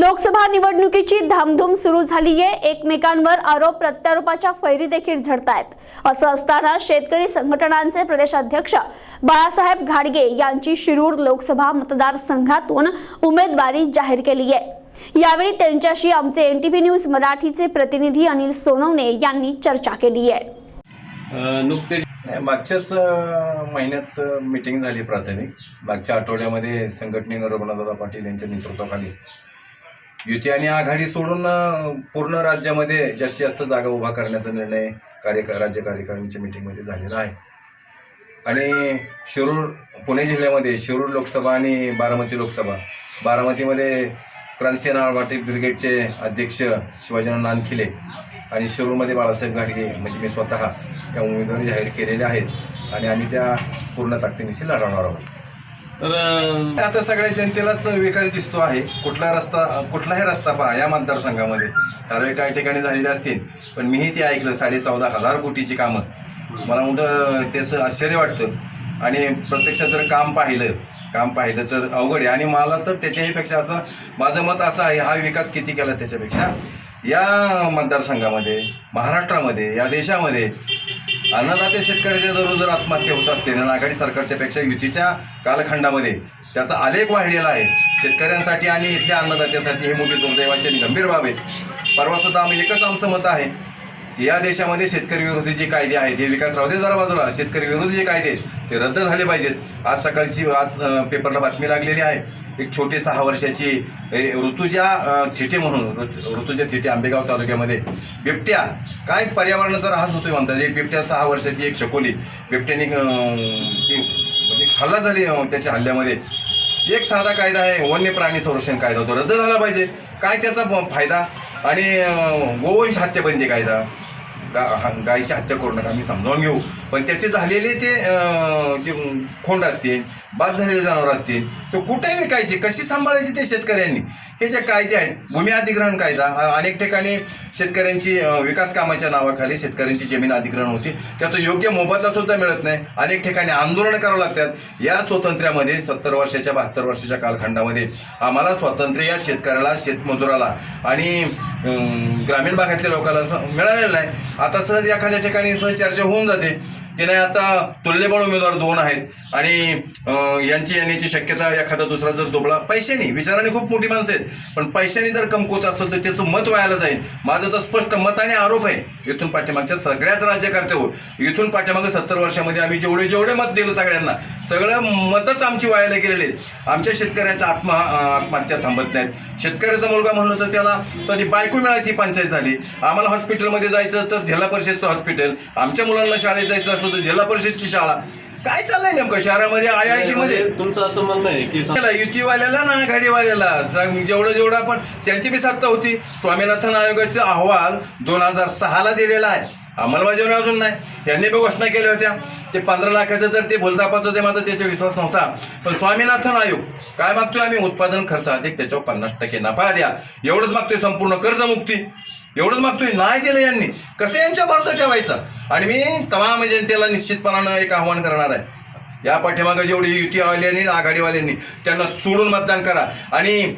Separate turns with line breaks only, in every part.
लोकसभा निवडणुकीची धामधूम सुरू झालीये. एकमेकांवर आरोप प्रत्यारोपाच्या फैरी देखील झडतायत. असं असताना शेतकरी संघटनांचे प्रदेशाध्यक्ष बाळासाहेब घाडगे यांची शिरूर लोकसभा मतदारसंघातून उमेदवारी जाहीर केली आहे यावेळी त्यांच्याशी आमचे एनटीव्ही न्यूज मराठीचे प्रतिनिधी अनिल सोनवणे यांनी चर्चा केली आहे
नुकतेच
मागच्याच महिन्यात मिटिंग झाली प्राथमिक. मागच्या आठवड्यामध्ये संघटनेनं रघुनाथदादा पाटील यांच्या नेतृत्वाखाली युती आणि आघाडी सोडून पूर्ण राज्यामध्ये जास्तीत जास्त जागा उभा करण्याचा निर्णय कार्य राज्य कार्यकारिणीच्या मिटिंगमध्ये झालेला आहे. आणि शिरूर पुणे जिल्ह्यामध्ये शिरूर लोकसभा आणि बारामती लोकसभा. बारामतीमध्ये क्रांतिसेना पाटील ब्रिगेडचे अध्यक्ष शिवाजीराव नानखिले आणि शिरूरमध्ये बाळासाहेब घाटगे म्हणजे मी स्वतः त्या उमेदवारी जाहीर केलेल्या आहेत. आणि आम्ही त्या पूर्ण ताकदीनिशी लढवणार आहोत.
तर
आता सगळ्या जनतेलाच विकास दिसतो आहे. कुठला रस्ता कुठलाही रस्ता पहा या मतदारसंघामध्ये. ठराविक काही ठिकाणी झालेले असतील पण मीही ते ऐकलं साडे चौदा हजार कोटीची कामं. मला मोठं त्याचं आश्चर्य वाटतं. आणि प्रत्यक्षात जर काम पाहिलं काम पाहिलं तर अवघड आहे. आणि मला तर त्याच्याहीपेक्षा असं माझं मत असं आहे हा विकास किती केला त्याच्यापेक्षा? या मतदारसंघामध्ये महाराष्ट्रामध्ये या देशामध्ये अन्नदाते शेतकऱ्याच्या दररोज जर आत्महत्या होत असते ना आघाडी सरकारच्या पेक्षा युतीच्या कालखंडामध्ये त्याचा आलेख वाढलेला आहे. शेतकऱ्यांसाठी आणि इथल्या अन्नदात्यासाठी हे मोठी दुर्दैवाची आणि गंभीर बाब आहे. परवा सुद्धा आम्ही एकच आमचं मत आहे की या देशामध्ये शेतकरी विरोधी जे कायदे आहेत हे विकास रावते जरा बाजूला. शेतकरी विरोधी जे कायदे आहेत ते रद्द झाले पाहिजेत. आज सकाळची आज पेपरला बातमी लागलेली आहे. एक छोटे सहा वर्षाची ए, ऋतुजा अं, थिटे म्हणून ऋत- ऋतुजा थिटे आंबेगाव तालुक्यामध्ये. बिबट्या काय पर्यावरणाचा ऱ्हास होतोय म्हणतात. एक बिबट्या सहा वर्षाची एक शकोली. बिबट्याने म्हणजे हल्ला झाली त्याच्या हल्ल्यामध्ये. एक साधा कायदा आहे वन्य प्राणी संरक्षण कायदा. तो रद्द झाला पाहिजे. काय त्याचा फायदा? आणि अं, गोवंश हत्याबंदी कायदा. गा हा- गायीची हत्या करू नका. आम्ही समजावून घेऊ. पण त्याचे झालेले ते जे खोंड असतील बाद झालेले जनावर असतील ते कुठे विकायचे? कशी सांभाळायची ते शेतकऱ्यांनी? हे जे कायदे आहेत भूमी अधिग्रहण कायदा अनेक ठिकाणी शेतकऱ्यांची विकास कामाच्या नावाखाली शेतकऱ्यांची जमीन अधिग्रहण होती. त्याचं योग्य मोबदला सुद्धा मिळत नाही. अनेक ठिकाणी आंदोलनं करावं लागतात. या स्वातंत्र्यामध्ये सत्तर वर्षाच्या बहात्तर वर्षाच्या कालखंडामध्ये आम्हाला स्वातंत्र्य या शेतकऱ्याला शेतमजुराला आणि ग्रामीण भागातल्या लोकांना असं मिळालेलं नाही. आता सहज एखाद्या ठिकाणी सहज चर्चा होऊन जाते. की नाही आता तुल्यबळ उमेदवार दोन आहेत. आणि यांची येण्याची शक्यता एखादा दुसरा जर दुबळा पैशाने विचाराने खूप मोठी माणसं आहेत. पण पैशाने जर कमकुवत असेल तर त्याचं मत व्हायला जाईल. माझं तर स्पष्ट मत आणि आरोप आहे. इथून पाठीमागच्या सगळ्याच राज्यकर्त्यावर इथून पाठीमागे सत्तर वर्षामध्ये आम्ही जेवढे जेवढे मत दिलं सगळ्यांना सगळं मतच आमची व्हायला गेलेले आहेत. आमच्या शेतकऱ्याचा आत्मा आत्महत्या थांबत नाहीत. शेतकऱ्याचा मुलगा म्हणलं तर त्याला साधी बायको मिळायची पंचायत झाली. आम्हाला हॉस्पिटलमध्ये जायचं तर जिल्हा परिषदचं हॉस्पिटल आमच्या मुलांना शाळेत जायचं असलं तर जिल्हा परिषदची शाळा. काय चाललंय नेमकं शहरामध्ये आय आय टी मध्ये?
म्हणजे तुमचं असं म्हणणं आहे की सम-
त्याला युतीवाल्याला ना आघाडीवाल्याला? सांग जेवढं जेवढं आपण त्यांची बी सत्ता होती. स्वामीनाथन आयोगाचा अहवाल दोन हजार सहाला दिलेला आहे. अंमलबजावणी अजून नाही. यांनी बी घोषणा केल्या होत्या. ते पंधरा लाखाचं तर ते भुलतापाचं ते माझा त्याचा विश्वास नव्हता. पण स्वामीनाथन आयोग काय मागतोय आम्ही? उत्पादन खर्च अधिक त्याच्यावर पन्नास टक्के नफा द्या. एवढंच मागतोय संपूर्ण कर्जमुक्ती. एवढंच मागतोय. नाही केलं यांनी. कसं यांच्या भरोसा ठेवायचा? आणि मी तमाम जनतेला निश्चितपणानं एक आव्हान करणार आहे. या पाठीमागं जेवढी युतीवाल्यांनी आणि आघाडीवाल्यांनी त्यांना सोडून मतदान करा. आणि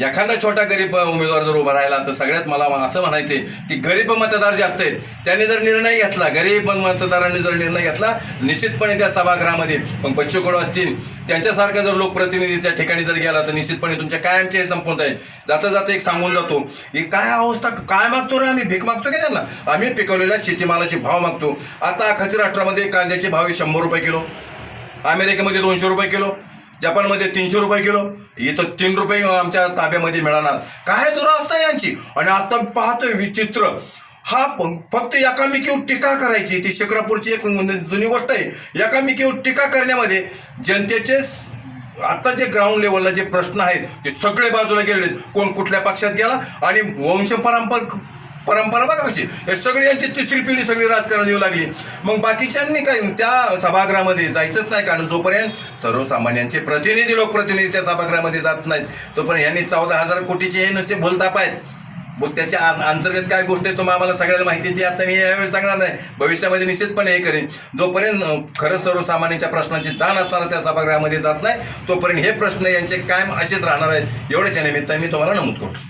एखादा छोटा गरीब उमेदवार जर उभा राहिला तर सगळ्यात मला असं म्हणायचे की गरीब मतदार जे असतात त्यांनी जर निर्णय घेतला गरीब मतदारांनी जर निर्णय घेतला निश्चितपणे त्या सभागृहामध्ये पण बच्चूकडू असतील त्यांच्यासारखा जर लोकप्रतिनिधी त्या ठिकाणी जर गेला तर निश्चितपणे तुमच्या कायमचे हे संपून जाईल जाता जाता एक सांगून जातो ही काय अवस्था काय मागतो रे आम्ही? भीक मागतो का त्यांना? आम्ही पिकवलेल्या शेतीमालाचे भाव मागतो. आता खाती राष्ट्रामध्ये कांद्याचे भाव हे शंभर रुपये किलो अमेरिकेमध्ये दोनशे रुपये किलो जपानमध्ये तीनशे रुपये किलो इथं तीन रुपये आमच्या ताब्यामध्ये मिळणार. काय दुरावस्था आहे यांची? आणि आता पाहतोय विचित्र. हा प- फक्त एकामेकीवर टीका करायची ती शिक्रापूरची एक म्हणजे जुनी गोष्ट आहे. एकामेकीवर टीका करण्यामध्ये जनतेचे आता जे ग्राउंड लेवलला जे प्रश्न आहेत ते सगळे बाजूला गेलेले आहेत. कोण कुठल्या पक्षात गेला? आणि वंश परंपरा परंपरा बघा कशी. हे सगळी यांची तिसरी पिढी सगळी राजकारण येऊ लागली. मग बाकीच्यांनी काय त्या सभागृहामध्ये जायचंच नाही कारण जोपर्यंत सर्वसामान्यांचे प्रतिनिधी लोकप्रतिनिधी त्या सभागृहामध्ये जात नाहीत तोपर्यंत यांनी चौदा हजार कोटीचे हे नुसते भूलताप आहेत. मग त्याच्या अंतर्गत काय गोष्ट आहे तुम्हाला आम्हाला सगळ्याला माहिती आहे ती आता मी यावेळी सांगणार नाही. भविष्यामध्ये निश्चितपणे हे करेन. जोपर्यंत खरंच सर्वसामान्यांच्या प्रश्नांची जाण असताना त्या सभागृहामध्ये जात नाही तोपर्यंत हे प्रश्न यांचे कायम असेच राहणार आहेत. एवढ्याच्या निमित्ताने मी तुम्हाला नमूद करतो.